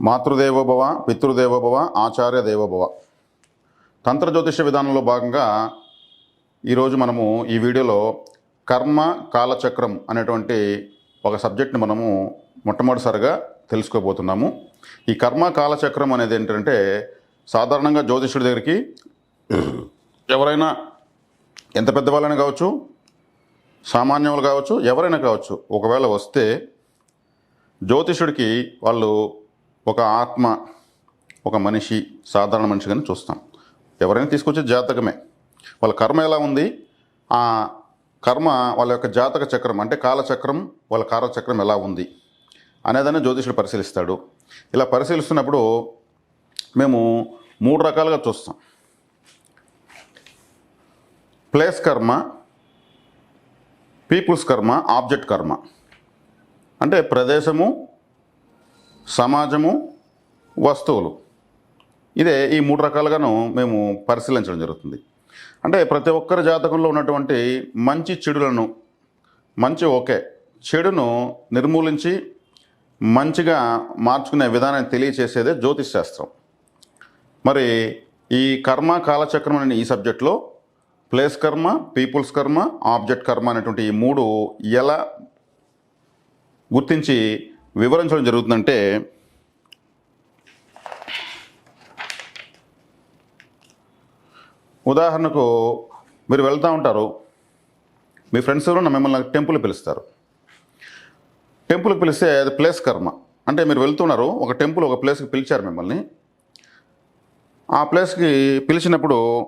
మాతృదేవోభవ పితృదేవోభవ ఆచార్య దేవోభవ తంత్ర జ్యోతిష విధానంలో భాగంగా ఈరోజు మనము ఈ వీడియోలో కర్మ కాలచక్రం అనేటువంటి ఒక సబ్జెక్ట్ని మనము మొట్టమొదటిసారిగా తెలుసుకోబోతున్నాము. ఈ కర్మ కాలచక్రం అనేది ఏంటంటే సాధారణంగా జ్యోతిషుడి దగ్గరికి ఎవరైనా ఎంత పెద్దవాళ్ళని కావచ్చు సామాన్యులు కావచ్చు ఎవరైనా కావచ్చు ఒకవేళ వస్తే జ్యోతిషుడికి వాళ్ళు ఒక ఆత్మ ఒక మనిషి సాధారణ మనిషిగానే చూస్తాం. ఎవరైనా తీసుకొచ్చే జాతకమే. వాళ్ళ కర్మ ఎలా ఉంది? ఆ కర్మ వాళ్ళ యొక్క జాతక చక్రం అంటే కాలచక్రం వాళ్ళ కాలచక్రం ఎలా ఉంది అనేదాన్ని జ్యోతిషుడు పరిశీలిస్తాడు. ఇలా పరిశీలిస్తున్నప్పుడు మేము మూడు రకాలుగా చూస్తాం. ప్లేస్ కర్మ పీపుల్స్ కర్మ ఆబ్జెక్ట్ కర్మ. అంటే ప్రదేశము సమాజము వస్తువులు. ఇదే ఈ మూడు రకాలుగాను మేము పరిశీలించడం జరుగుతుంది. అంటే ప్రతి ఒక్కరి జాతకంలో ఉన్నటువంటి మంచి చెడులను మంచి ఓకే చెడును నిర్మూలించి మంచిగా మార్చుకునే విధానాన్ని తెలియచేసేదే జ్యోతిష్ శాస్త్రం. మరి ఈ కర్మ కాలచక్రం అనే ఈ సబ్జెక్ట్లో ప్లేస్ కర్మ పీపుల్స్ కర్మ ఆబ్జెక్ట్ కర్మ అనేటువంటి ఈ మూడు ఎలా గుర్తించి వివరించడం జరుగుతుందంటే ఉదాహరణకు మీరు వెళ్తూ ఉంటారు మీ ఫ్రెండ్స్ ఎవరైనా మిమ్మల్ని టెంపుల్ పిలుస్తారు. టెంపుల్ పిలిస్తే అది ప్లేస్ కర్మ. అంటే మీరు వెళ్తున్నారు ఒక టెంపుల్ ఒక ప్లేస్కి పిలిచారు మిమ్మల్ని. ఆ ప్లేస్కి పిలిచినప్పుడు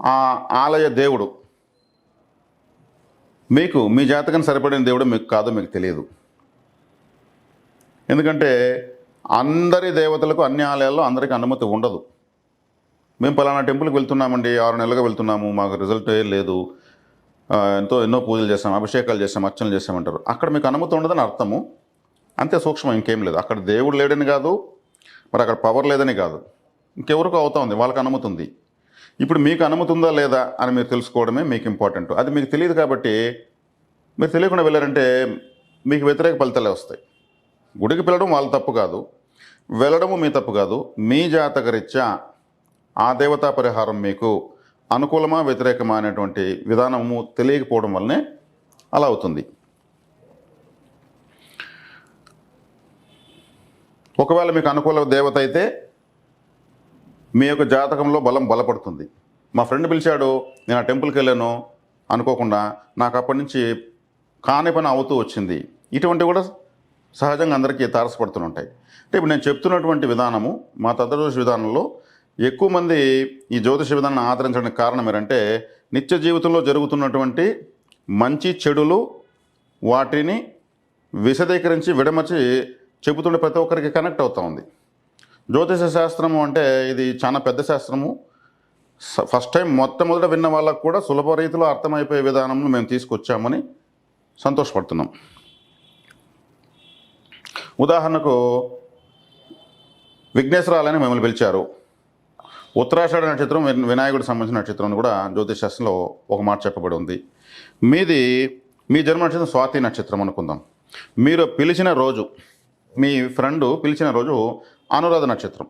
ఆ ఆలయ దేవుడు మీకు మీ జాతకం సరిపడిన దేవుడు మీకు కాదో మీకు తెలియదు. ఎందుకంటే అందరి దేవతలకు అన్ని ఆలయాల్లో అందరికీ అనుమతి ఉండదు. మేము పలానా టెంపుల్కి వెళ్తున్నామండి ఆరు నెలలుగా వెళ్తున్నాము మాకు రిజల్ట్ ఏం లేదు. ఎంతో ఎన్నో పూజలు చేస్తాం అభిషేకాలు చేస్తాం అర్చనలు చేస్తామంటారు అక్కడ మీకు అనుమతి ఉండదని అర్థము. అంతే సూక్ష్మం ఇంకేం లేదు. అక్కడ దేవుడు లేడని కాదు మరి అక్కడ పవర్ లేదని కాదు. ఇంకెవరికో అవుతా ఉంది వాళ్ళకి అనుమతి ఉంది. ఇప్పుడు మీకు అనుమతి ఉందా లేదా అని మీరు తెలుసుకోవడమే మీకు ఇంపార్టెంట్. అది మీకు తెలియదు కాబట్టి మీరు తెలియకుండా వెళ్ళారంటే మీకు వ్యతిరేక ఫలితాలే వస్తాయి. గుడికి పిలవడం వాళ్ళ తప్పు కాదు. వెళ్ళడము మీ తప్పు కాదు. మీ జాతకరీత్యా ఆ దేవతా పరిహారం మీకు అనుకూలమా వ్యతిరేకమా అనేటువంటి విధానము తెలియకపోవడం వల్లనే అలా అవుతుంది. ఒకవేళ మీకు అనుకూల దేవత అయితే మీ యొక్క జాతకంలో బలం బలపడుతుంది. మా ఫ్రెండ్ పిలిచాడు నేను ఆ టెంపుల్కి వెళ్ళాను అనుకోకుండా నాకు అప్పటి నుంచి కాని పని అవుతూ వచ్చింది. ఇటువంటి కూడా సహజంగా అందరికీ తారసపడుతుంటాయి అంటే ఇప్పుడు నేను చెప్తున్నటువంటి విధానము మా తద్రదోష విధానంలో ఎక్కువ మంది ఈ జ్యోతిష విధానాన్ని ఆదరించడానికి కారణం ఏంటంటే నిత్య జీవితంలో జరుగుతున్నటువంటి మంచి చెడులు వాటిని విశదీకరించి విడమర్చి చెబుతుండే ప్రతి ఒక్కరికి కనెక్ట్ అవుతూ ఉంది. జ్యోతిష శాస్త్రము అంటే ఇది చాలా పెద్ద శాస్త్రము. స- ఫస్ట్ టైం మొట్టమొదట విన్న వాళ్ళకు కూడా సులభ రీతిలో అర్థమైపోయే విధానంలో మేము తీసుకొచ్చామని సంతోషపడుతున్నాం. ఉదాహరణకు విఘ్నేశ్వరాలని మిమ్మల్ని పిలిచారు. ఉత్తరాషాఢ నక్షత్రం వినాయకుడు వినాయకుడికి సంబంధించిన నక్షత్రం అని కూడా జ్యోతిష్ శాస్త్రంలో ఒక మాట చెప్పబడి ఉంది. మీది మీ జన్మ నక్షత్రం స్వాతి నక్షత్రం అనుకుందాం. మీరు పిలిచిన రోజు మీ ఫ్రెండ్ పిలిచిన రోజు అనురాధ నక్షత్రం.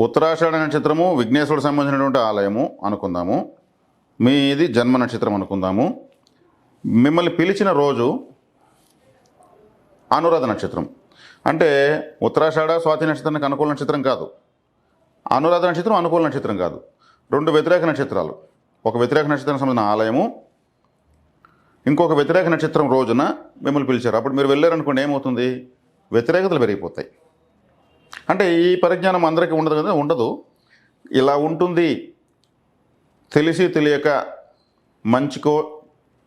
ఉత్తరాషాఢ నక్షత్రము విఘ్నేశ్వరుడు సంబంధించినటువంటి ఆలయము అనుకుందాము. మీది జన్మ నక్షత్రం అనుకుందాము. మిమ్మల్ని పిలిచిన రోజు అనురాధ నక్షత్రం. అంటే ఉత్తరాషాఢ స్వాతి నక్షత్రానికి అనుకూల నక్షత్రం కాదు. అనురాధ నక్షత్రం అనుకూల నక్షత్రం కాదు. రెండు వ్యతిరేక నక్షత్రాలు. ఒక వ్యతిరేక నక్షత్రం సంబంధించిన ఆలయము ఇంకొక వ్యతిరేక నక్షత్రం రోజున మిమ్మల్ని పిలిచారు. అప్పుడు మీరు వెళ్ళారనుకోండి ఏమవుతుంది? వ్యతిరేకతలు పెరిగిపోతాయి. అంటే ఈ పరిజ్ఞానం అందరికీ ఉండదు కదా? ఉండదు. ఇలా ఉంటుంది. తెలిసి తెలియక మంచికో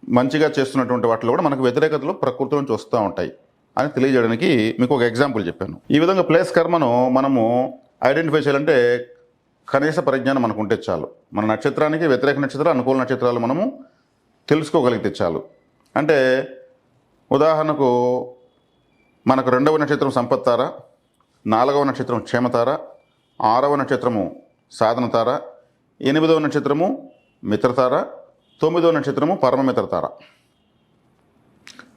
మంచిగా చేస్తున్నటువంటి వాటిలో కూడా మనకు వ్యతిరేకతలు ప్రకృతి నుంచి వస్తూ ఉంటాయి. అని తెలియజేయడానికి మీకు ఒక ఎగ్జాంపుల్ చెప్పాను. ఈ విధంగా ప్లేస్ కర్మను మనము ఐడెంటిఫై చేయాలంటే కనీస పరిజ్ఞానం మనకు ఉంటే చాలు. మన నక్షత్రానికి వ్యతిరేక నక్షత్రాలు అనుకూల నక్షత్రాలు మనము తెలుసుకోగలిగితే చాలు. అంటే ఉదాహరణకు మనకు రెండవ నక్షత్రం సంపత్తార నాలుగవ నక్షత్రం క్షేమతార ఆరవ నక్షత్రము సాధన తార ఎనిమిదవ నక్షత్రము మిత్రతార తొమ్మిదవ నక్షత్రము పరమమిత్రతార.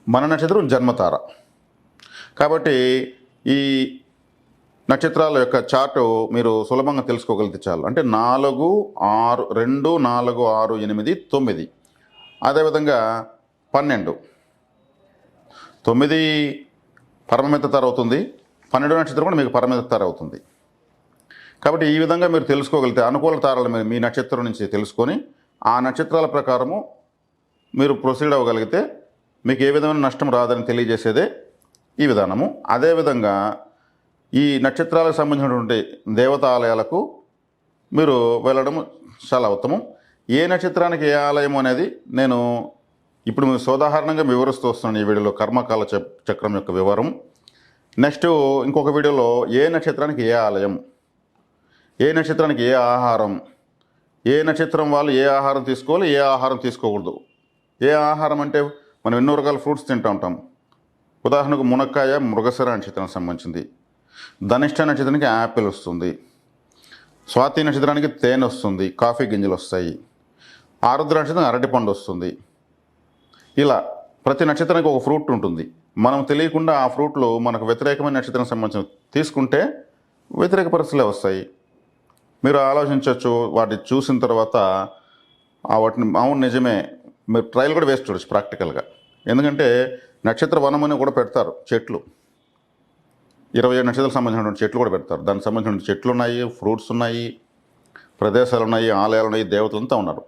మన నక్షత్రం జన్మతార. కాబట్టి ఈ నక్షత్రాల యొక్క చార్టు మీరు సులభంగా తెలుసుకోగలిగితే చాలు. అంటే నాలుగు ఆరు రెండు నాలుగు ఆరు ఎనిమిది తొమ్మిది. అదేవిధంగా పన్నెండు. తొమ్మిది పరమమితతర అవుతుంది. పన్నెండు నక్షత్రం కూడా మీకు పరమితతర అవుతుంది. కాబట్టి ఈ విధంగా మీరు తెలుసుకోగలిగితే అనుకూల తారాలు మీరు మీ నక్షత్రం నుంచి తెలుసుకొని ఆ నక్షత్రాల ప్రకారము మీరు ప్రొసీడ్ అవ్వగలిగితే మీకు ఏ విధమైన నష్టం రాదని తెలియజేసేదే ఈ విధానము. అదేవిధంగా ఈ నక్షత్రాలకు సంబంధించినటువంటి దేవతాలయాలకు మీరు వెళ్ళడం చాలా ఉత్తమం. ఏ నక్షత్రానికి ఏ ఆలయం అనేది నేను ఇప్పుడు మీకు సోదాహరణంగా వివరిస్తూ వస్తున్నాను ఈ వీడియోలో కర్మకాల చ- చక్రం యొక్క వివరం. నెక్స్ట్ ఇంకొక వీడియోలో ఏ నక్షత్రానికి ఏ ఆలయం ఏ నక్షత్రానికి ఏ ఆహారం ఏ నక్షత్రం వాళ్ళు ఏ ఆహారం తీసుకోవాలి ఏ ఆహారం తీసుకోకూడదు. ఏ ఆహారం అంటే మనం ఎన్నో రకాల ఫ్రూట్స్ తింటూ ఉంటాం. ఉదాహరణకు మునక్కాయ మృగశిర నక్షత్రానికి సంబంధించింది. ధనిష్ట నక్షత్రానికి యాపిల్ వస్తుంది. స్వాతి నక్షత్రానికి తేనె వస్తుంది కాఫీ గింజలు వస్తాయి. ఆరుద్ర నక్షత్రం అరటిపండు వస్తుంది. ఇలా ప్రతి నక్షత్రానికి ఒక ఫ్రూట్ ఉంటుంది. మనం తెలియకుండా ఆ ఫ్రూట్లు మనకు వ్యతిరేకమైన నక్షత్రం సంబంధించిన తీసుకుంటే వ్యతిరేక పరిస్థితులే వస్తాయి. మీరు ఆలోచించవచ్చు వాటిని చూసిన తర్వాత వాటిని అవును నిజమే. మీరు ట్రయల్ కూడా వేసి చూడొచ్చు ప్రాక్టికల్గా. ఎందుకంటే నక్షత్ర వనం అని కూడా పెడతారు చెట్లు. ఇరవై ఏడు నక్షత్రాలకు సంబంధించినటువంటి చెట్లు కూడా పెడతారు. దానికి సంబంధించిన చెట్లు ఉన్నాయి ఫ్రూట్స్ ఉన్నాయి ప్రదేశాలు ఉన్నాయి ఆలయాలు ఉన్నాయి దేవతలంతా ఉన్నారు.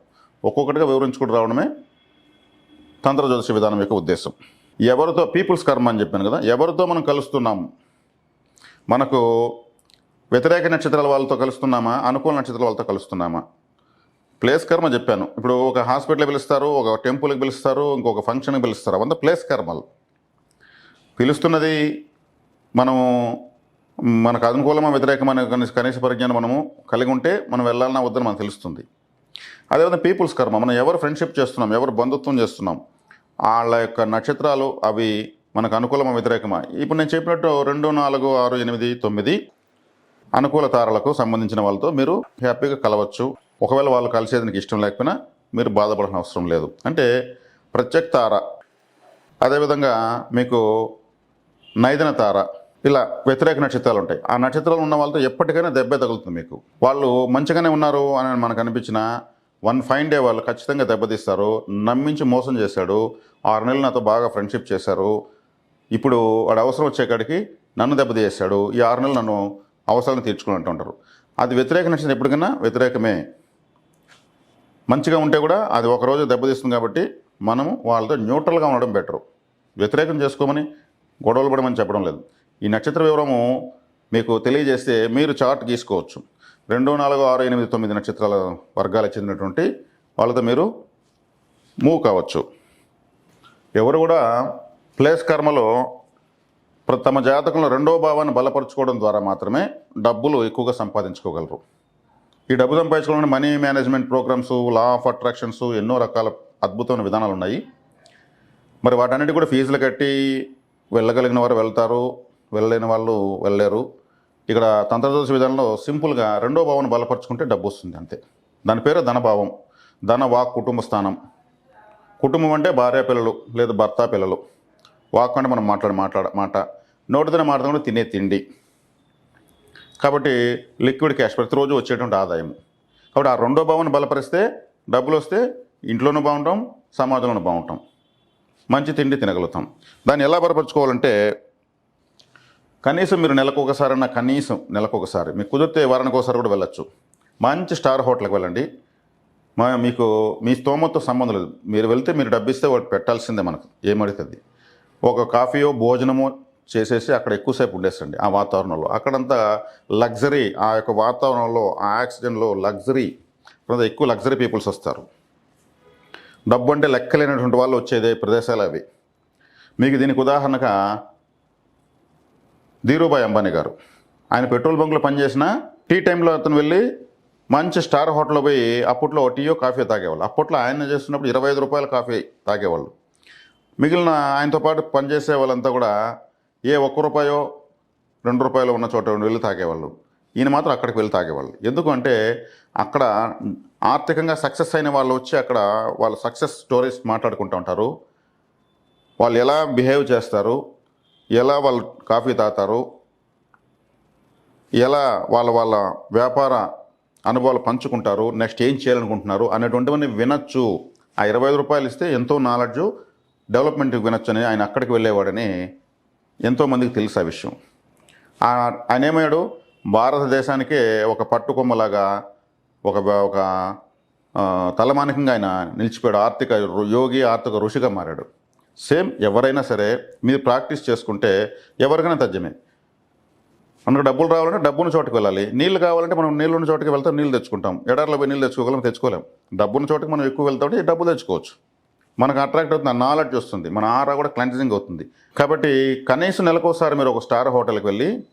ఒక్కొక్కటిగా వివరించుకుంటూ రావడమే తంత్ర జ్యోతిష విధానం యొక్క ఉద్దేశం. ఎవరితో పీపుల్స్ కర్మ అని చెప్పాను కదా ఎవరితో మనం కలుస్తున్నాము మనకు వ్యతిరేక నక్షత్రాల వాళ్ళతో కలుస్తున్నామా? అనుకూల నక్షత్రాల వాళ్ళతో కలుస్తున్నామా? ప్లేస్ కర్మ చెప్పాను. ఇప్పుడు ఒక హాస్పిటల్కి పిలుస్తారు ఒక టెంపుల్కి పిలుస్తారు ఇంకొక ఫంక్షన్కి పిలుస్తారు. అవంతా ప్లేస్ కర్మలు. పిలుస్తున్నది మనము మనకు అనుకూలమా వ్యతిరేకమైన కనీస కనీస పరిజ్ఞానం మనము కలిగి ఉంటే మనం వెళ్ళాలన్నా వద్దని మనకు తెలుస్తుంది. అదేవిధంగా పీపుల్స్ కర్మ. మనం ఎవరు ఫ్రెండ్షిప్ చేస్తున్నాం ఎవరు బంధుత్వం చేస్తున్నాం వాళ్ళ యొక్క నక్షత్రాలు అవి మనకు అనుకూలమా వ్యతిరేకమా? ఇప్పుడు నేను చెప్పినట్టు రెండు నాలుగు ఆరు ఎనిమిది తొమ్మిది అనుకూల తారలకు సంబంధించిన వాళ్ళతో మీరు హ్యాపీగా కలవచ్చు. ఒకవేళ వాళ్ళు కలిసేది నీకు ఇష్టం లేకపోయినా మీరు బాధపడాల్సిన అవసరం లేదు. అంటే ప్రత్యేక తార. అదేవిధంగా మీకు నైదన తార. ఇలా వ్యతిరేక నక్షత్రాలు ఉంటాయి. ఆ నక్షత్రాలు ఉన్న వాళ్ళతో ఎప్పటికైనా దెబ్బ తగులుతుంది మీకు. వాళ్ళు మంచిగానే ఉన్నారు అని మనకు అనిపించిన వన్ ఫైన్ డే వాళ్ళు ఖచ్చితంగా దెబ్బతీస్తారు. నమ్మించి మోసం చేశాడు. ఆరు నెలలు నాతో బాగా ఫ్రెండ్షిప్ చేశారు. ఇప్పుడు వాడు అవసరం వచ్చేకాడికి నన్ను దెబ్బతీసాడు ఈ ఆరు నెలలు నన్ను అవసరాలను తీర్చుకుని అంటుంటారు. అది వ్యతిరేక నక్షత్రం ఎప్పటికైనా వ్యతిరేకమే. మంచిగా ఉంటే కూడా అది ఒక రోజు దెబ్బతీస్తుంది కాబట్టి మనము వాళ్ళతో న్యూట్రల్గా ఉండడం బెటరు. వ్యతిరేకం చేసుకోమని గొడవలు పడమని చెప్పడం లేదు. ఈ నక్షత్ర వివరము మీకు తెలియజేస్తే మీరు చార్ట్ గీసుకోవచ్చు. రెండు నాలుగు ఆరు ఎనిమిది తొమ్మిది నక్షత్రాల వర్గాలకు చెందినటువంటి వాళ్ళతో మీరు మూవ్ కావచ్చు. ఎవరు కూడా ప్లేస్ కర్మలో ప్ర- తమ జాతకంలో రెండో భావాన్ని బలపరుచుకోవడం ద్వారా మాత్రమే డబ్బులు ఎక్కువగా సంపాదించుకోగలరు. ఈ డబ్బు సంపాదించుకోవడానికి money management programs law of attractions ఎన్నో రకాల అద్భుతమైన విధానాలు ఉన్నాయి. మరి వాటన్నిటి కూడా ఫీజులు కట్టి వెళ్ళగలిగిన వారు వెళ్తారు వెళ్ళలేని వాళ్ళు వెళ్ళలేరు. ఇక్కడ తంత్రదోష విధానంలో సింపుల్గా రెండో భావం బలపరుచుకుంటే డబ్బు వస్తుంది అంతే. దాని పేరు ధనభావం ధన వాక్ కుటుంబ స్థానం. కుటుంబం అంటే భార్య పిల్లలు లేదా భర్త పిల్లలు. వాక్ అంటే మనం మాట్లాడే మాట్లాడ మాట. నోటితోనే మాట్లాడకుండా తినే తిండి. కాబట్టి లిక్విడ్ క్యాష్ ప్రతిరోజు వచ్చేటువంటి ఆదాయం. కాబట్టి ఆ రెండో భావాన్ని బలపరిస్తే డబ్బులు వస్తే ఇంట్లోనూ బాగుంటాం సమాజంలోనూ బాగుంటాం. మంచి తిండి తినగలుగుతాం. దాన్ని ఎలా బలపరుచుకోవాలంటే కనీసం మీరు నెలకు ఒకసారన్నా కనీసం నెలకు ఒకసారి మీకు కుదిరితే వారానికి ఒకసారి కూడా వెళ్ళొచ్చు. మంచి స్టార్ హోటల్కి వెళ్ళండి. మా మీకు మీ స్తోమతో సంబంధం లేదు. మీరు వెళ్తే మీరు డబ్బిస్తే వాడు పెట్టాల్సిందే మనకు. ఏమడుతుంది ఒక కాఫీయో భోజనమో చేసేసి అక్కడ ఎక్కువసేపు ఉండేసండి ఆ వాతావరణంలో. అక్కడంతా లగ్జరీ ఆ యొక్క వాతావరణంలో ఆ ఆక్సిజన్లో లగ్జరీ ఎక్కువ లగ్జరీ పీపుల్స్ వస్తారు. డబ్బు అంటే లెక్కలేనటువంటి వాళ్ళు వచ్చేదే ప్రదేశాలు అవి. మీకు దీనికి ఉదాహరణగా ధీరూభాయ్ అంబానీ గారు. ఆయన పెట్రోల్ బంక్లో పనిచేసిన టీ టైంలో అతను వెళ్ళి మంచి స్టార్ హోటల్లో పోయి అప్పట్లో టీయో కాఫీ తాగేవాళ్ళు. అప్పట్లో ఆయన చేస్తున్నప్పుడు ఇరవై ఐదు రూపాయల కాఫీ తాగేవాళ్ళు. మిగిలిన ఆయనతో పాటు పనిచేసే వాళ్ళంతా కూడా ఏ ఒక్క రూపాయో రెండు రూపాయలు ఉన్న చోట వెళ్ళి తాగేవాళ్ళు. ఈయన మాత్రం అక్కడికి వెళ్ళి తాగేవాళ్ళు. ఎందుకంటే అక్కడ ఆర్థికంగా సక్సెస్ అయిన వాళ్ళు వచ్చి అక్కడ వాళ్ళ సక్సెస్ స్టోరీస్ మాట్లాడుకుంటూ ఉంటారు. వాళ్ళు ఎలా బిహేవ్ చేస్తారు ఎలా వాళ్ళు కాఫీ తాగుతారు ఎలా వాళ్ళ వాళ్ళ వ్యాపార అనుభవాలు పంచుకుంటారు నెక్స్ట్ ఏం చేయాలనుకుంటున్నారు అనేటువంటివన్నీ వినొచ్చు. ఆ ఇరవై ఐదు రూపాయలు ఇస్తే ఎంతో నాలెడ్జ్ డెవలప్మెంట్కి వినొచ్చు అని ఆయన అక్కడికి వెళ్ళేవాడని ఎంతోమందికి తెలుసు ఆ విషయం. ఆయన ఏమయ్యాడు భారతదేశానికే ఒక పట్టుకొమ్మలాగా ఒక ఒక తలమానికంగా ఆయన నిలిచిపోయాడు. ఆర్థిక యోగి ఆర్థిక ఋషిగా మారాడు. సేమ్ ఎవరైనా సరే మీరు ప్రాక్టీస్ చేసుకుంటే ఎవరికైనా తజ్జమే. మనకు డబ్బులు రావాలంటే డబ్బున్న చోటుకి వెళ్ళాలి. నీళ్ళు కావాలంటే మనం నీళ్ళు ఉన్న చోటుకి వెళ్తాం నీళ్ళు తెచ్చుకుంటాం. ఎడారిలో పోయి నీళ్ళు తెచ్చుకోగలం తెచ్చుకోలేం. డబ్బున్న చోటుకి మనం ఎక్కువ వెళ్తాం ఈ డబ్బు తెచ్చుకోవచ్చు. మనకు అట్రాక్ట్ అవుతుంది ఆ నాలెడ్జ్ వస్తుంది మన ఆరా కూడా క్లెన్జింగ్ అవుతుంది. కాబట్టి కనీసం నెలకోసారి మీరు ఒక స్టార్ హోటల్కి వెళ్ళి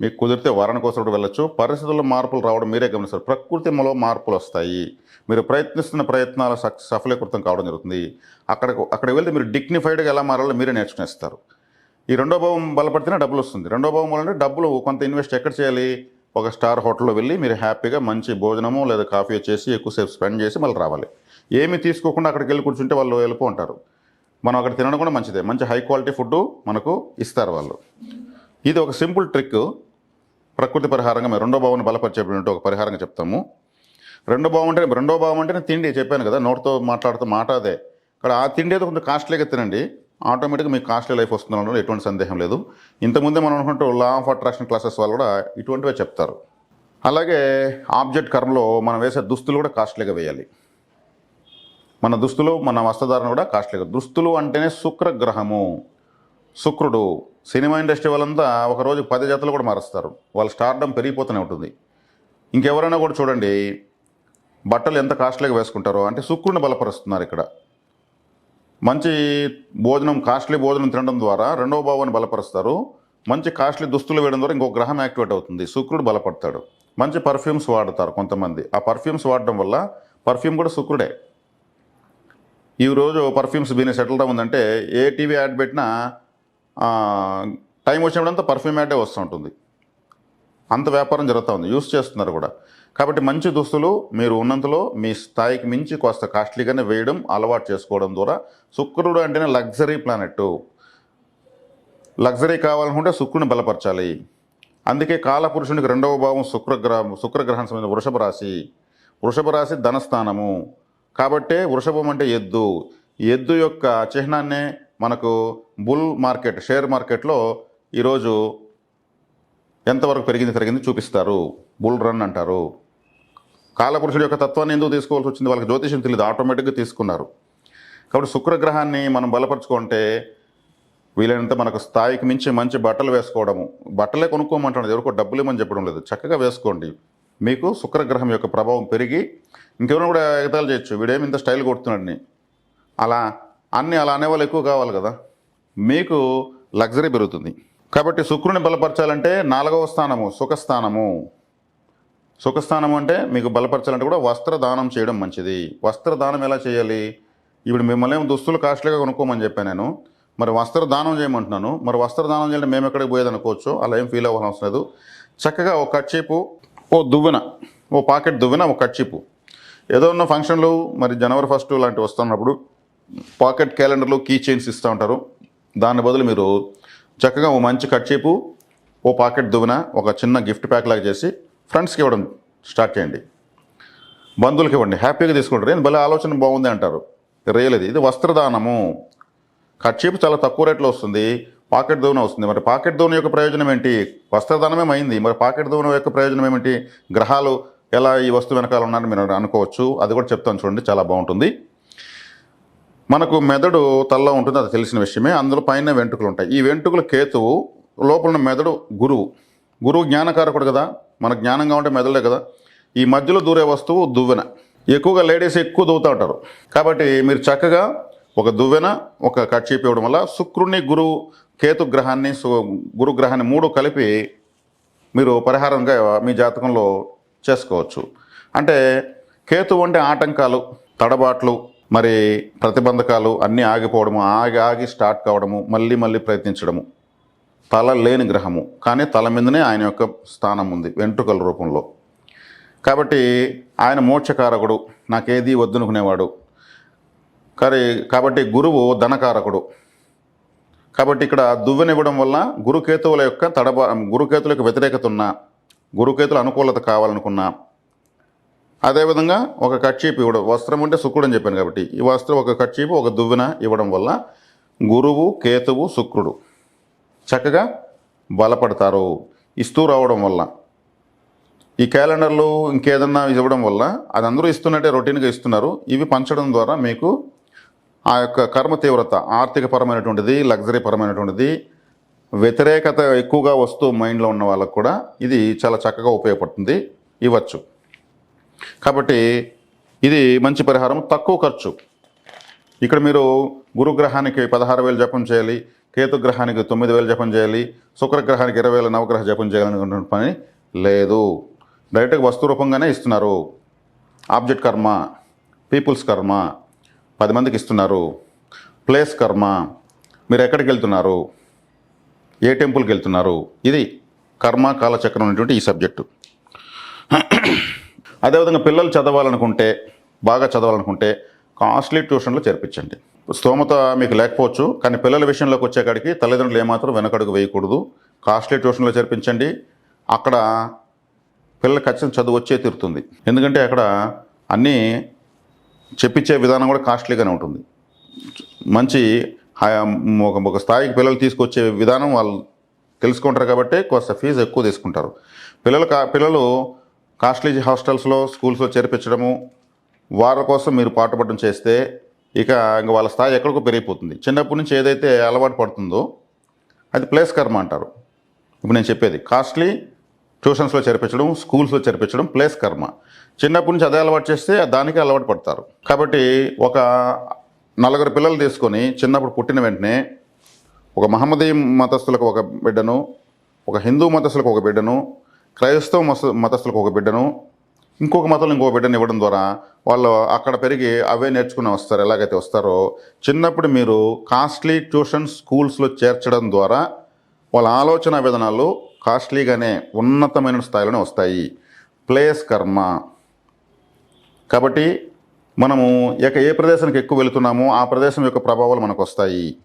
మీకు కుదిరితే వారాని కోసం కూడా వెళ్ళొచ్చు. పరిస్థితుల్లో మార్పులు రావడం మీరే గమనిస్తారు. ప్రకృతిలో మార్పులు వస్తాయి. మీరు ప్రయత్నిస్తున్న ప్రయత్నాలు సక్ సఫలీకృతం కావడం జరుగుతుంది. అక్కడికి అక్కడికి వెళ్తే మీరు డిగ్నిఫైడ్గా ఎలా మారాలో మీరే నేర్చుకునేస్తారు. ఈ రెండో భావం బలపడితేనే డబ్బులు వస్తుంది. రెండో భావం వల్ల డబ్బులు కొంత ఇన్వెస్ట్ ఎక్కడ చేయాలి? ఒక స్టార్ హోటల్లో వెళ్ళి మీరు హ్యాపీగా మంచి భోజనము లేదా కాఫీ చేసి ఎక్కువసేపు స్పెండ్ చేసి మళ్ళీ రావాలి. ఏమి తీసుకోకుండా అక్కడికి వెళ్ళి కూర్చుంటే వాళ్ళు వెళ్ళిపో ఉంటారు మనం అక్కడ తినడం కూడా మంచిదే. మంచి హై క్వాలిటీ ఫుడ్ మనకు ఇస్తారు వాళ్ళు. ఇది ఒక సింపుల్ ట్రిక్ ప్రకృతి పరిహారంగా మేము రెండో భావాన్ని బలపరిచేటువంటి ఒక పరిహారంగా చెప్తాము. రెండో భావం అంటే రెండో భావం అంటే తిండి. చెప్పాను కదా నోటితో మాట్లాడుతూ మాట అదే. ఇక్కడ ఆ తిండి అయితే కొంచెం కాస్ట్లీగా తినండి. ఆటోమేటిక్గా మీకు కాస్ట్లీ లైఫ్ వస్తుంది ఎటువంటి సందేహం లేదు. ఇంతకుముందే మనం అనుకుంటూ లా ఆఫ్ అట్రాక్షన్ క్లాసెస్ వాళ్ళు కూడా ఇటువంటివే చెప్తారు. అలాగే ఆబ్జెక్ట్ కర్మలో మనం వేసే దుస్తులు కూడా కాస్ట్లీగా వేయాలి. మన దుస్తులు మన వస్త్రధారణ కూడా కాస్ట్లీగా దుస్తులు అంటేనే శుక్రగ్రహము. శుక్రుడు సినిమా ఇండస్ట్రీ వాళ్ళంతా ఒకరోజు పది జతలు కూడా మారుస్తారు. వాళ్ళ స్టార్డం పెరిగిపోతూనే ఉంటుంది. ఇంకెవరైనా కూడా చూడండి బట్టలు ఎంత కాస్ట్లీగా వేసుకుంటారో అంటే శుక్రుని బలపరుస్తున్నారు ఇక్కడ. మంచి భోజనం కాస్ట్లీ భోజనం తినడం ద్వారా రెండవ భావాన్ని బలపరుస్తారు. మంచి కాస్ట్లీ దుస్తులు వేయడం ద్వారా ఇంకో గ్రహం యాక్టివేట్ అవుతుంది. శుక్రుడు బలపడతాడు. మంచి పర్ఫ్యూమ్స్ వాడతారు కొంతమంది. ఆ పర్ఫ్యూమ్స్ వాడడం వల్ల పర్ఫ్యూమ్ కూడా శుక్రుడే. ఈ రోజు పర్ఫ్యూమ్స్ బిజినెస్ ఎట్లా ఉందంటే ఏ టీవీ యాడ్ పెట్టినా టైం వచ్చినప్పుడంతా పర్ఫ్యూమ్ యాడే వస్తూ ఉంటుంది. అంత వ్యాపారం జరుగుతూ ఉంది. యూస్ చేస్తున్నారు కూడా. కాబట్టి మంచి దుస్తులు మీరు ఉన్నంతలో మీ స్థాయికి మించి కాస్త కాస్ట్లీగానే వేయడం అలవాటు చేసుకోవడం ద్వారా శుక్రుడు అంటేనే లగ్జరీ ప్లానెట్ లగ్జరీ కావాలనుకుంటే శుక్రుని బలపరచాలి. అందుకే కాలపురుషునికి రెండవ భావం శుక్రగ్రహం శుక్రగ్రహం సంబంధించిన వృషభ రాశి. వృషభ రాశి ధనస్థానము. కాబట్టే వృషభం అంటే ఎద్దు. ఎద్దు యొక్క చిహ్నాన్నే మనకు బుల్ మార్కెట్ షేర్ మార్కెట్లో ఈరోజు ఎంతవరకు పెరిగింది పెరిగింది చూపిస్తారు. బుల్ రన్ అంటారు. కాలపురుషుడు యొక్క తత్వాన్ని ఎందుకు తీసుకోవాల్సి వచ్చింది? వాళ్ళకి జ్యోతిషం తెలియదు ఆటోమేటిక్గా తీసుకున్నారు. కాబట్టి శుక్రగ్రహాన్ని మనం బలపరుచుకుంటే వీలైనంత మనకు స్థాయికి మించి మంచి బట్టలు వేసుకోవడము. బట్టలే కొనుక్కోమంటున్నది ఎవరికో డబ్బులు ఇవ్వమని చెప్పడం లేదు. చక్కగా వేసుకోండి. మీకు శుక్రగ్రహం యొక్క ప్రభావం పెరిగి ఇంకెవరైనా కూడా ఎగతాలు చేయొచ్చు. వీడేమి ఇంత స్టైల్ కొడుతున్నాడని అలా అన్నీ అలా అనేవాళ్ళు ఎక్కువ కావాలి కదా. మీకు లగ్జరీ పెరుగుతుంది. కాబట్టి శుక్రుని బలపరచాలంటే నాలుగవ స్థానము సుఖస్థానము. సుఖస్థానం అంటే మీకు బలపరచాలంటే కూడా వస్త్రదానం చేయడం మంచిది. వస్త్రదానం ఎలా చేయాలి? ఇప్పుడు మిమ్మల్ని దుస్తులు కాస్ట్లీగా కొనుక్కోమని చెప్పాను నేను. మరి వస్త్రదానం చేయమంటున్నాను. మరి వస్త్రదానం చేయడం మేము ఎక్కడికి పోయేది అనుకోవచ్చు. అలా ఏం ఫీల్ అవ్వాల్సిన లేదు. చక్కగా ఒక కట్చీపు ఓ దువ్వెన ఓ పాకెట్ దువ్వెన ఒక కట్చీపు ఏదో ఉన్న ఫంక్షన్లు మరి జనవరి ఫస్ట్ లాంటివి వస్తున్నప్పుడు పాకెట్ క్యాలెండర్లు కీ చైన్స్ ఇస్తూ ఉంటారు. దాని బదులు మీరు చక్కగా ఓ మంచి కట్చేపు ఓ పాకెట్ దువ్వెన ఒక చిన్న గిఫ్ట్ ప్యాక్ లాగా చేసి ఫ్రెండ్స్కి ఇవ్వడం స్టార్ట్ చేయండి. బంధువులకి ఇవ్వండి. హ్యాపీగా తీసుకుంటారు. ఏంది భలే ఆలోచన బాగుంది అంటారు. రియల్ ఇది. ఇది వస్త్రదానము. కట్చీపు చాలా తక్కువ రేట్లో వస్తుంది. పాకెట్ దూన వస్తుంది. మరి పాకెట్ దూన యొక్క ప్రయోజనం ఏంటి? వస్త్రదానమే అయింది. మరి పాకెట్ దూన యొక్క ప్రయోజనం ఏమిటి? గ్రహాలు ఎలా ఈ వస్తువు వెనకాల ఉన్నారని మీరు అనుకోవచ్చు. అది కూడా చెప్తాను చూడండి చాలా బాగుంటుంది. మనకు మెదడు తల్లో ఉంటుంది అది తెలిసిన విషయమే. అందులో పైన వెంట్రుకలు ఉంటాయి. ఈ వెంట్రుకలు కేతువు లోపల మెదడు గురువు. గురువు జ్ఞానకారకుడు కదా. మన జ్ఞానంగా ఉంటే మెదడే కదా. ఈ మధ్యలో దూరే వస్తువు దువ్వెన. ఎక్కువగా లేడీస్ ఎక్కువ దూవుతూ ఉంటారు. కాబట్టి మీరు చక్కగా ఒక దువ్వెన ఒక కట్చీప్ ఇవ్వడం వల్ల శుక్రుని గురువు కేతు గ్రహాన్ని గురుగ్రహాన్ని గురు గ్రహాన్ని మూడు కలిపి మీరు పరిహారంగా మీ జాతకంలో చేసుకోవచ్చు. అంటే కేతు వంటి ఆటంకాలు తడబాట్లు మరి ప్రతిబంధకాలు అన్నీ ఆగిపోవడము ఆగి ఆగి స్టార్ట్ కావడము మళ్ళీ మళ్ళీ ప్రయత్నించడము. తల లేని గ్రహము కానీ తల మీదనే ఆయన యొక్క స్థానం ఉంది వెంట్రుకల రూపంలో. కాబట్టి ఆయన మోక్షకారకుడు నాకేది వద్దనుకునేవాడు. కానీ కాబట్టి గురువు ధనకారకుడు. కాబట్టి ఇక్కడ దువ్వెనివ్వడం వల్ల గురుకేతువుల యొక్క తడబా గురుకేతువుల యొక్క వ్యతిరేకత ఉన్న గురుకేతుల అనుకూలత కావాలనుకున్నా అదేవిధంగా ఒక కట్చీపు ఇవ్వడం వస్త్రం అంటే శుక్రుడు అని చెప్పాను కాబట్టి ఈ వస్త్రం ఒక కట్చీపు ఒక దువ్వెన ఇవ్వడం వల్ల గురువు కేతువు శుక్రుడు చక్కగా బలపడతారు. ఇస్తూ రావడం వల్ల ఈ క్యాలెండర్లు ఇంకేదన్నా ఇవ్వడం వల్ల అది అందరూ ఇస్తున్నట్టే రొటీన్గా ఇస్తున్నారు. ఇవి పంచడం ద్వారా మీకు ఆ యొక్క కర్మ తీవ్రత ఆర్థిక పరమైనటువంటిది లగ్జరీ పరమైనటువంటిది వ్యతిరేకత ఎక్కువగా వస్తూ మైండ్లో ఉన్న వాళ్ళకు కూడా ఇది చాలా చక్కగా ఉపయోగపడుతుంది. ఇవ్వచ్చు. కాబట్టి ఇది మంచి పరిహారం తక్కువ ఖర్చు. ఇక్కడ మీరు గురుగ్రహానికి పదహారు వేలు జపం చేయాలి కేతు గ్రహానికి తొమ్మిది వేలు జపం చేయాలి శుక్రగ్రహానికి ఇరవై వేల నవగ్రహ జపం చేయాలనుకున్న పని లేదు. డైరెక్ట్గా వస్తు రూపంగానే ఇస్తున్నారు. ఆబ్జెక్ట్ కర్మ పీపుల్స్ కర్మ పది మందికి ఇస్తున్నారు. ప్లేస్ కర్మ మీరు ఎక్కడికి వెళ్తున్నారు? ఏ టెంపుల్కి వెళ్తున్నారు? ఇది కర్మ కాలచక్రం అనేటువంటి ఈ సబ్జెక్టు. అదేవిధంగా పిల్లలు చదవాలనుకుంటే బాగా చదవాలనుకుంటే కాస్ట్లీ ట్యూషన్లో చేర్పించండి. స్తోమత మీకు లేకపోవచ్చు కానీ పిల్లల విషయంలోకి వచ్చేకాడికి తల్లిదండ్రులు ఏమాత్రం వెనకడుగు వేయకూడదు. కాస్ట్లీ ట్యూషన్లో చేర్పించండి. అక్కడ పిల్లలు ఖచ్చితంగా చదువు వచ్చే తీరుతుంది. ఎందుకంటే అక్కడ అన్నీ చెప్పించే విధానం కూడా కాస్ట్లీగానే ఉంటుంది. మంచి ఒక ఒక స్థాయికి పిల్లలు తీసుకొచ్చే విధానం వాళ్ళు తెలుసుకుంటారు కాబట్టి కొంత ఫీజు ఎక్కువ తీసుకుంటారు. పిల్లలు కా పిల్లలు కాస్ట్లీ హాస్టల్స్లో స్కూల్స్లో చేర్పించడము వాళ్ళ కోసం మీరు పాటుపడడం చేస్తే ఇక ఇంక వాళ్ళ స్థాయి ఎక్కడికో పెరిగిపోతుంది. చిన్నప్పటి నుంచి ఏదైతే అలవాటు పడుతుందో అది ప్లేస్ కర్మ అంటారు. ఇప్పుడు నేను చెప్పేది కాస్ట్లీ ట్యూషన్స్లో చేర్పించడం స్కూల్స్లో చేర్పించడం ప్లేస్ కర్మ. చిన్నప్పటి నుంచి అదే అలవాటు చేస్తే దానికి అలవాటు పడతారు. కాబట్టి ఒక నలుగురు పిల్లలు తీసుకొని చిన్నప్పుడు పుట్టిన వెంటనే ఒక మహమ్మదీ మతస్థులకు ఒక బిడ్డను ఒక హిందూ మతస్థులకు ఒక బిడ్డను క్రైస్తవ మత మతస్థులకు ఒక బిడ్డను ఇంకొక మతంలో ఇంకొక బిడ్డను ఇవ్వడం ద్వారా వాళ్ళు అక్కడ పెరిగి అవే నేర్చుకుని వస్తారు. ఎలాగైతే వస్తారో చిన్నప్పుడు మీరు కాస్ట్లీ ట్యూషన్ స్కూల్స్లో చేర్చడం ద్వారా వాళ్ళ ఆలోచన విధానాలు కాస్ట్లీగానే ఉన్నతమైన స్థాయిలోనే వస్తాయి. ప్లేస్ కర్మ. కాబట్టి మనము ఇక ఏ ప్రదేశానికి ఎక్కువ వెళుతున్నామో ఆ ప్రదేశం యొక్క ప్రభావాలు మనకు వస్తాయి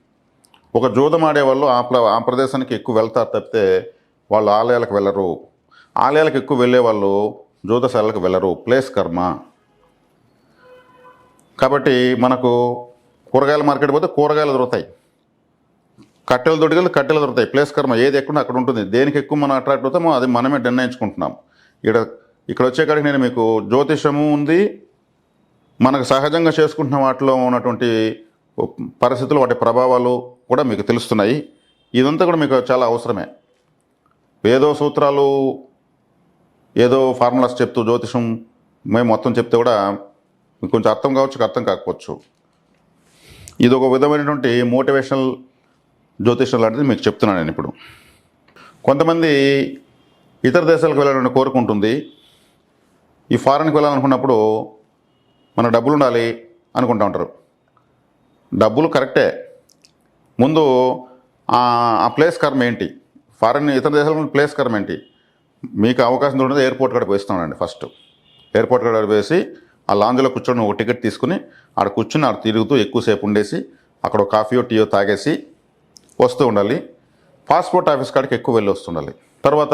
ఒక జూదం ఆడేవాళ్ళు ఆ ప్ర ఆ ప్రదేశానికి ఎక్కువ వెళ్తారు తప్పితే వాళ్ళు ఆలయాలకు వెళ్ళరు. ఆలయాలకు ఎక్కువ వెళ్ళే వాళ్ళు జూదశాలకు వెళ్ళరు. ప్లేస్ కర్మ. కాబట్టి మనకు కూరగాయల మార్కెట్ పోతే కూరగాయలు దొరుకుతాయి. కట్టెలు దొడిగలు కట్టెలు దొరుకుతాయి. ప్లేస్ కర్మ ఏది ఎక్కువ అక్కడ ఉంటుంది. దేనికి ఎక్కువ మనం అట్రాక్ట్ అవుతామో అది మనమే నిర్ణయించుకుంటున్నాం. ఇక్కడ ఇక్కడ వచ్చేకాడికి నేను మీకు జ్యోతిషము ఉంది మనకు సహజంగా చేసుకుంటున్న వాటిలో ఉన్నటువంటి పరిస్థితులు వాటి ప్రభావాలు కూడా మీకు తెలుస్తున్నాయి. ఇదంతా కూడా మీకు చాలా అవసరమే. ఏదో సూత్రాలు ఏదో ఫార్ములాస్ చెప్తూ జ్యోతిషం మేము మొత్తం చెప్తే కూడా మీకు కొంచెం అర్థం కావచ్చు అర్థం కాకపోవచ్చు. ఇది ఒక విధమైనటువంటి మోటివేషనల్ జ్యోతిషం లాంటిది మీకు చెప్తున్నాను నేను ఇప్పుడు. కొంతమంది ఇతర దేశాలకు వెళ్ళాలని కోరుకుంటుంది. ఈ ఫారెన్కి వెళ్ళాలనుకున్నప్పుడు మన డబ్బులు ఉండాలి అనుకుంటా ఉంటారు. డబ్బులు కరెక్టే. ముందు ఆ ప్లేస్ కర్మ ఏంటి? ఫారెన్ ఇతర దేశాల ప్లేస్ కర్మ ఏంటి? మీకు అవకాశం దొరికితే ఎయిర్పోర్ట్ కాడ పోయిస్తానండి ఫస్ట్. ఎయిర్పోర్ట్ కాడ వేసి ఆ లాంజ్లో కూర్చొని ఒక టికెట్ తీసుకుని ఆడ కూర్చుని ఆడ తిరుగుతూ ఎక్కువసేపు ఉండేసి అక్కడ కాఫీయో టీయో తాగేసి వస్తూ ఉండాలి. పాస్పోర్ట్ ఆఫీస్ కాడికి ఎక్కువ వెళ్ళి వస్తుండాలి తర్వాత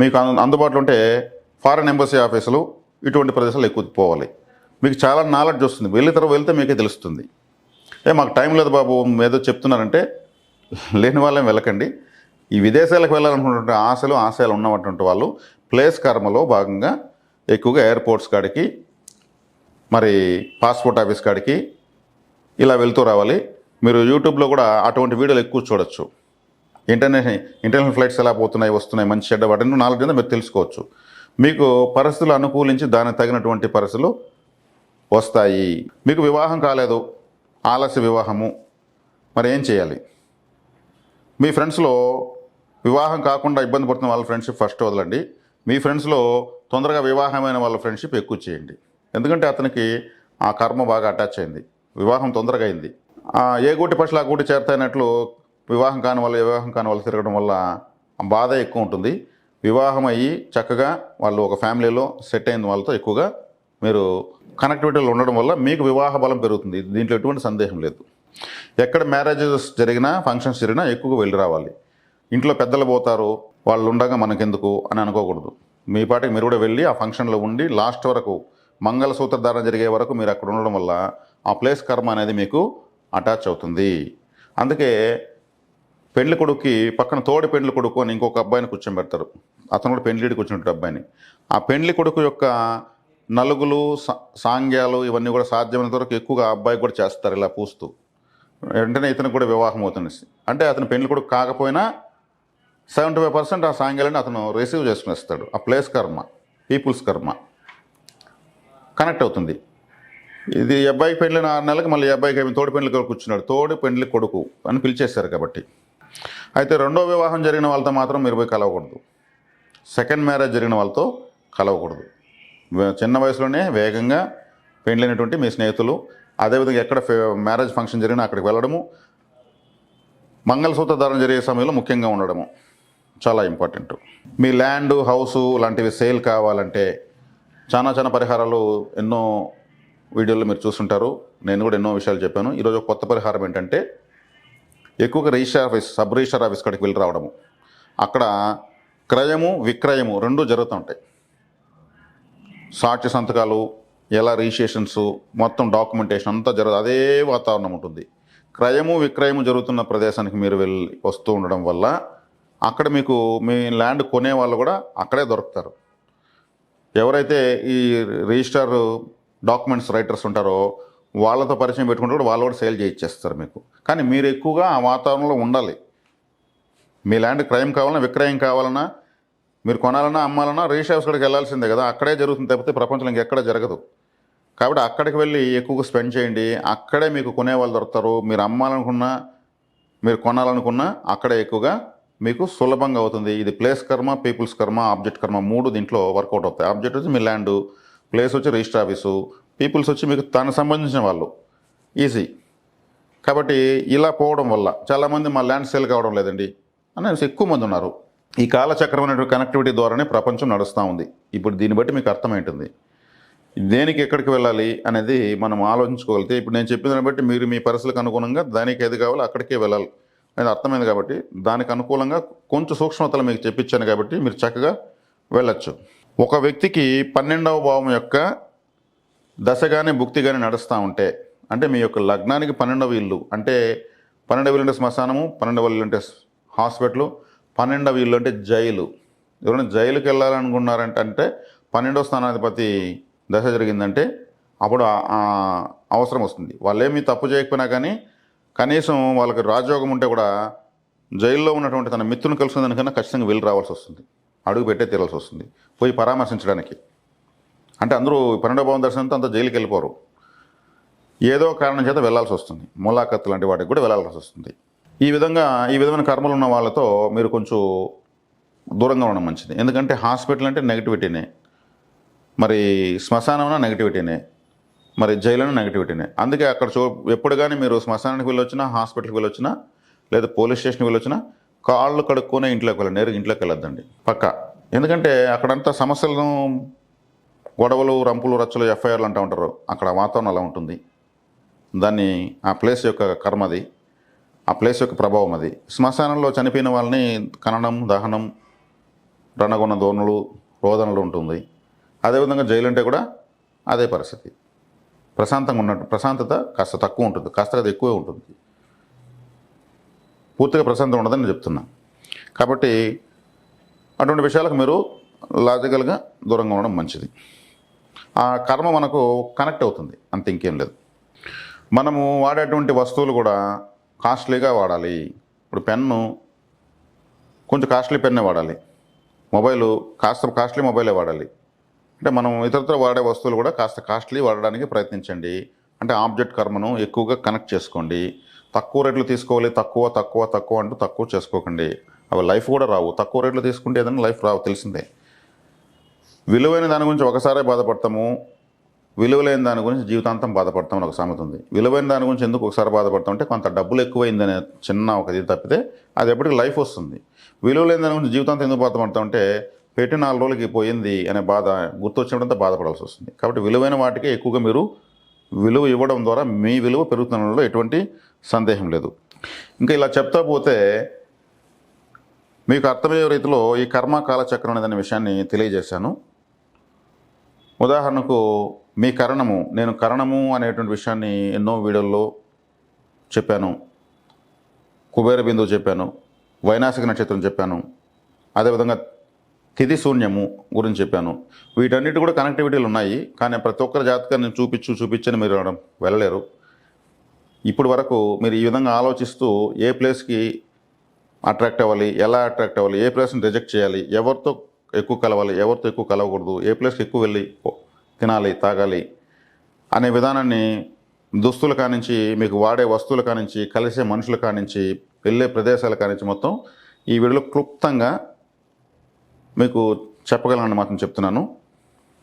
మీకు అందు- అందుబాటులో ఉంటే ఫారెన్ ఎంబసీ ఆఫీసులు ఇటువంటి ప్రదేశాలు ఎక్కువ పోవాలి. మీకు చాలా నాలెడ్జ్ వస్తుంది. వెళ్ళిన తర్వాత వెళ్తే మీకే తెలుస్తుంది. ఏ మాకు టైం లేదు బాబు ఏదో చెప్తున్నారంటే లేని వాళ్ళేం వెళ్ళకండి. ఈ విదేశాలకు వెళ్ళాలనుకున్నటువంటి ఆశలు ఆశయాలు ఉన్నటువంటి వాళ్ళు ప్లేస్ కర్మలో భాగంగా ఎక్కువగా ఎయిర్పోర్ట్స్ కాడికి మరి పాస్పోర్ట్ ఆఫీస్ కాడికి ఇలా వెళ్తూ రావాలి. మీరు యూట్యూబ్లో కూడా అటువంటి వీడియోలు ఎక్కువ చూడొచ్చు. ఇంటర్నేషనల్ ఇంటర్నేషనల్ ఫ్లైట్స్ ఎలా పోతున్నాయి వస్తున్నాయి మంచి చెడ్డ వాటిని నాలుగు మీద మీరు తెలుసుకోవచ్చు. మీకు పరిస్థితులు అనుకూలించి దానికి తగినటువంటి పరిస్థితులు వస్తాయి. మీకు వివాహం కాలేదు. ఆలస్య వివాహము. మరి ఏం చేయాలి? మీ ఫ్రెండ్స్లో వివాహం కాకుండా ఇబ్బంది పడుతున్న వాళ్ళ ఫ్రెండ్షిప్ ఫస్ట్ వదలండి. మీ ఫ్రెండ్స్లో తొందరగా వివాహమైన వాళ్ళ ఫ్రెండ్షిప్ ఎక్కువ చేయండి. ఎందుకంటే అతనికి ఆ కర్మ బాగా అటాచ్ అయింది. వివాహం తొందరగా అయింది. ఏ గూటి పక్షులు ఆ గూటి చేరతాయినట్లు వివాహం కాని వాళ్ళు వివాహం కాని వాళ్ళు తిరగడం వల్ల బాధ ఎక్కువ ఉంటుంది. వివాహం అయ్యి చక్కగా వాళ్ళు ఒక ఫ్యామిలీలో సెట్ అయిన వాళ్ళతో ఎక్కువగా మీరు కనెక్టివిటీలో ఉండడం వల్ల మీకు వివాహ బలం పెరుగుతుంది. దీంట్లో ఎటువంటి సందేహం లేదు. ఎక్కడ మ్యారేజెస్ జరిగినా ఫంక్షన్స్ జరిగినా ఎక్కువగా వెళ్ళి రావాలి. ఇంట్లో పెద్దలు పోతారు వాళ్ళు ఉండగా మనకెందుకు అని అనుకోకూడదు. మీ పాటికి మీరు కూడా వెళ్ళి ఆ ఫంక్షన్లో ఉండి లాస్ట్ వరకు మంగళసూత్ర ధారణ జరిగే వరకు మీరు అక్కడ ఉండడం వల్ల ఆ ప్లేస్ కర్మ అనేది మీకు అటాచ్ అవుతుంది. అందుకే పెండ్లి కొడుకుకి పక్కన తోడి పెండ్లి కొడుకు అని ఇంకొక అబ్బాయిని కూర్చోబెడతారు. అతను కూడా పెళ్ళిడికి కూర్చుంటాడు అబ్బాయిని. ఆ పెండ్లి కొడుకు యొక్క నలుగులు సా- సాంగ్యాలు ఇవన్నీ కూడా సాధ్యమైనంత వరకు ఎక్కువగా అబ్బాయి కూడా చేస్తారు ఇలా పూస్తూ. వెంటనే ఇతనికి కూడా వివాహం అవుతుంది. అంటే అతను పెళ్ళి కూడా కాకపోయినా సెవెంటీ ఫైవ్ పర్సెంట్ ఆ సాంగ్యాలని అతను రిసీవ్ చేసుకునేస్తాడు. ఆ ప్లేస్ కర్మ పీపుల్స్ కర్మ. కనెక్ట్ అవుతుంది. ఇది అబ్బాయి అబ్బాయికి పెళ్ళిన ఆరు నెలలకు మళ్ళీ అబ్బాయికి ఏమి తోడి పెళ్ళి కొడుకు కూర్చున్నాడు. తోడి పెళ్ళి కొడుకు అని పిలిచేశారు కాబట్టి. అయితే రెండో వివాహం జరిగిన వాళ్ళతో మాత్రం మీరు పోయి కలవకూడదు. సెకండ్ మ్యారేజ్ జరిగిన వాళ్ళతో కలవకూడదు. చిన్న వయసులోనే వేగంగా పెండ్లైనటువంటి మీ స్నేహితులు అదేవిధంగా ఎక్కడ మ్యారేజ్ ఫంక్షన్ జరిగినా అక్కడికి వెళ్ళడము మంగళసూత్ర ధారణ జరిగే సమయంలో ముఖ్యంగా ఉండడము చాలా ఇంపార్టెంట్. మీ ల్యాండ్ హౌస్ లాంటివి సేల్ కావాలంటే చాలా చాలా పరిహారాలు ఎన్నో వీడియోలో మీరు చూస్తుంటారు. నేను కూడా ఎన్నో విషయాలు చెప్పాను. ఈరోజు కొత్త పరిహారం ఏంటంటే ఎక్కువగా register office sub register office కాడికి వెళ్ళి రావడము. అక్కడ క్రయము విక్రయము రెండు జరుగుతుంటాయి సాక్ష్య సంతకాలు ఎలా రిజిస్ట్రేషన్స్ మొత్తం డాక్యుమెంటేషన్ అంతా జరగదు అదే వాతావరణం ఉంటుంది. క్రయము విక్రయము జరుగుతున్న ప్రదేశానికి మీరు వెళ్ళి వస్తూ ఉండడం వల్ల అక్కడ మీకు మీ ల్యాండ్ కొనే వాళ్ళు కూడా అక్కడే దొరుకుతారు. ఎవరైతే ఈ రిజిస్టర్ డాక్యుమెంట్స్ రైటర్స్ ఉంటారో వాళ్ళతో పరిచయం పెట్టుకుంటే కూడా వాళ్ళు కూడా సేల్ చేయించేస్తారు మీకు. కానీ మీరు ఎక్కువగా ఆ వాతావరణంలో ఉండాలి. మీ ల్యాండ్ క్రయం కావాలన్నా విక్రయం కావాలన్నా మీరు కొనాలన్నా అమ్మాలన్నా రిజిస్టర్ ఆఫీస్ కాడికి వెళ్ళాల్సిందే కదా. అక్కడే జరుగుతుంది తప్పితే ప్రపంచంలో ఇంకెక్కడ జరగదు. కాబట్టి అక్కడికి వెళ్ళి ఎక్కువగా స్పెండ్ చేయండి. అక్కడే మీకు కొనే వాళ్ళు దొరుకుతారు. మీరు అమ్మాలనుకున్నా మీరు కొనాలనుకున్నా అక్కడే ఎక్కువగా మీకు సులభంగా అవుతుంది. ఇది ప్లేస్ కర్మ పీపుల్స్ కర్మ ఆబ్జెక్ట్ కర్మ మూడు దీంట్లో వర్కౌట్ అవుతాయి. ఆబ్జెక్ట్ వచ్చి మీ ల్యాండ్ ప్లేస్ వచ్చి రిజిస్టర్ ఆఫీసు పీపుల్స్ వచ్చి మీకు తనకు సంబంధించిన వాళ్ళు. ఈజీ. కాబట్టి ఇలా పోవడం వల్ల చాలామంది మా ల్యాండ్ సేల్ కావడం లేదండి. అని ఎక్కువ మంది ఉన్నారు. ఈ కాలచక్రం అనేటువంటి కనెక్టివిటీ ద్వారానే ప్రపంచం నడుస్తూ ఉంది. ఇప్పుడు దీన్ని బట్టి మీకు అర్థమైంటుంది. దేనికి ఎక్కడికి వెళ్ళాలి అనేది మనం ఆలోచించుకోగలిగితే ఇప్పుడు నేను చెప్పిన దాన్ని బట్టి మీరు మీ పరిస్థితులకు అనుగుణంగా దానికి ఏది కావాలో అక్కడికే వెళ్ళాలి అనేది అర్థమైంది కాబట్టి దానికి అనుకూలంగా కొంచెం సూక్ష్మతలు మీకు చెప్పించాను కాబట్టి మీరు చక్కగా వెళ్ళొచ్చు. ఒక వ్యక్తికి పన్నెండవ భావం యొక్క దశ కానీ భుక్తి కానీ నడుస్తూ ఉంటే అంటే మీ యొక్క లగ్నానికి పన్నెండవ ఇల్లు అంటే పన్నెండవ ఇల్లు అంటే శ్మశానము పన్నెండవ ఇల్లు అంటే హాస్పిటల్ పన్నెండవ ఇల్లు అంటే జైలు. ఎవరైనా జైలుకి వెళ్ళాలనుకున్నారంటే అంటే పన్నెండవ స్థానాధిపతి దశ జరిగిందంటే అప్పుడు అవసరం వస్తుంది. వాళ్ళేమీ తప్పు చేయకపోయినా కానీ కనీసం వాళ్ళకి రాజయోగం ఉంటే కూడా జైల్లో ఉన్నటువంటి తన మిత్రుని కలిసిన దానికన్నా ఖచ్చితంగా వెళ్ళి రావాల్సి వస్తుంది. అడుగు పెట్టే తీరాల్సి వస్తుంది. పోయి పరామర్శించడానికి. అంటే అందరూ పన్నెండో భవన దర్శనంతో అంతా జైలుకి వెళ్ళిపోరు. ఏదో కారణం చేత వెళ్ళాల్సి వస్తుంది. ములాఖత్ లాంటి వాటికి కూడా వెళ్ళాల్సి వస్తుంది. ఈ విధంగా ఈ విధమైన కర్మలు ఉన్న వాళ్ళతో మీరు కొంచెం దూరంగా ఉండడం మంచిది. ఎందుకంటే హాస్పిటల్ అంటే నెగిటివిటీనే. మరి శ్మశానం నెగిటివిటీనే. మరి జైలు నెగిటివిటీనే. అందుకే అక్కడ చూ ఎప్పుడు కానీ మీరు శ్మశానానికి వెళ్ళొచ్చినా హాస్పిటల్కి వెళ్ళొచ్చినా లేదా పోలీస్ స్టేషన్కి వెళ్ళొచ్చినా కాళ్ళు కడుక్కునే ఇంట్లోకి వెళ్ళండి నేరుగా ఇంట్లోకి వెళ్ళొద్దండి. పక్క. ఎందుకంటే అక్కడంతా సమస్యలను గొడవలు రంపులు రచ్చలు ఎఫ్ఐఆర్లు అంటూ ఉంటారు. అక్కడ వాతావరణం అలా ఉంటుంది. దాన్ని ఆ ప్లేస్ యొక్క కర్మది ఆ ప్లేస్ యొక్క ప్రభావం అది. శ్మశానంలో చనిపోయిన వాళ్ళని ఖననం దహనం రణగొన్న దోణులు రోదనలు ఉంటుంది. అదేవిధంగా జైలు అంటే కూడా అదే పరిస్థితి. ప్రశాంతంగా ఉన్నట్టు ప్రశాంతత కాస్త తక్కువ ఉంటుంది. కాస్త అది ఎక్కువే ఉంటుంది. పూర్తిగా ప్రశాంతం ఉండదని నేను చెప్తున్నా. కాబట్టి అటువంటి విషయాలకు మీరు లాజికల్గా దూరంగా ఉండడం మంచిది. ఆ కర్మ మనకు కనెక్ట్ అవుతుంది. అంత ఇంకేం లేదు. మనము వాడేటువంటి వస్తువులు కూడా కాస్ట్లీగా వాడాలి. ఇప్పుడు పెన్ను కొంచెం కాస్ట్లీ పెన్నే వాడాలి. మొబైలు కాస్త కాస్ట్లీ మొబైలే వాడాలి. అంటే మనం ఇతరత్ర వాడే వస్తువులు కూడా కాస్త కాస్ట్లీ వాడడానికి ప్రయత్నించండి. అంటే ఆబ్జెక్ట్ కర్మను ఎక్కువగా కనెక్ట్ చేసుకోండి. తక్కువ రేట్లు తీసుకోవాలి తక్కువ తక్కువ తక్కువ అంటూ తక్కువ చేసుకోకండి. అవి లైఫ్ కూడా రావు. తక్కువ రేట్లు తీసుకుంటే ఏదైనా లైఫ్ రావు తెలిసిందే. విలువైన దాని గురించి ఒకసారే బాధపడతాము. విలువలేని దాని గురించి జీవితాంతం బాధపడతామని ఒక సామెత ఉంది. విలువైన దాని గురించి ఎందుకు ఒకసారి బాధపడతాం అంటే కొంత డబ్బులు ఎక్కువైందనే చిన్న ఒక ఇది తప్పితే అది ఎప్పటికీ లైఫ్ వస్తుంది. విలువలేని దాని గురించి జీవితాంతం ఎందుకు బాధపడతాం అంటే పెట్టి నాలుగు రోజులకి పోయింది అనే బాధ గుర్తొచ్చినంత బాధపడాల్సి వస్తుంది. కాబట్టి విలువైన వాటికే ఎక్కువగా మీరు విలువ ఇవ్వడం ద్వారా మీ విలువ పెరుగుతున్నలో ఎటువంటి సందేహం లేదు. ఇంకా ఇలా చెప్తా పోతే మీకు అర్థమయ్యే రీతిలో ఈ కర్మ కాలచక్రం అనేదనే విషయాన్ని తెలియజేశాను. ఉదాహరణకు మీ కరణము నేను కరణము అనేటువంటి విషయాన్ని ఎన్నో వీడియోల్లో చెప్పాను. కుబేర బిందువు చెప్పాను. వైనాసిక నక్షత్రం చెప్పాను. అదేవిధంగా తిథి శూన్యము గురించి చెప్పాను. వీటన్నిటి కూడా కనెక్టివిటీలు ఉన్నాయి. కానీ ప్రతి ఒక్కరి జాతకాన్ని చూపించు చూపించని మీరు వెళ్ళలేరు. ఇప్పుడు వరకు మీరు ఈ విధంగా ఆలోచిస్తూ ఏ ప్లేస్కి అట్రాక్ట్ అవ్వాలి ఎలా అట్రాక్ట్ అవ్వాలి ఏ ప్లేస్ని రిజెక్ట్ చేయాలి ఎవరితో ఎక్కువ కలవాలి ఎవరితో ఎక్కువ కలవకూడదు ఏ ప్లేస్కి ఎక్కువ వెళ్ళి తినాలి తాగాలి అనే విధానాన్ని దుస్తుల కానించి మీకు వాడే వస్తువుల కానించి కలిసే మనుషుల కానించి వెళ్ళే ప్రదేశాల కానించి మొత్తం ఈ వీడియోలో క్లుప్తంగా మీకు చెప్పగలను మాత్రం చెప్తున్నాను.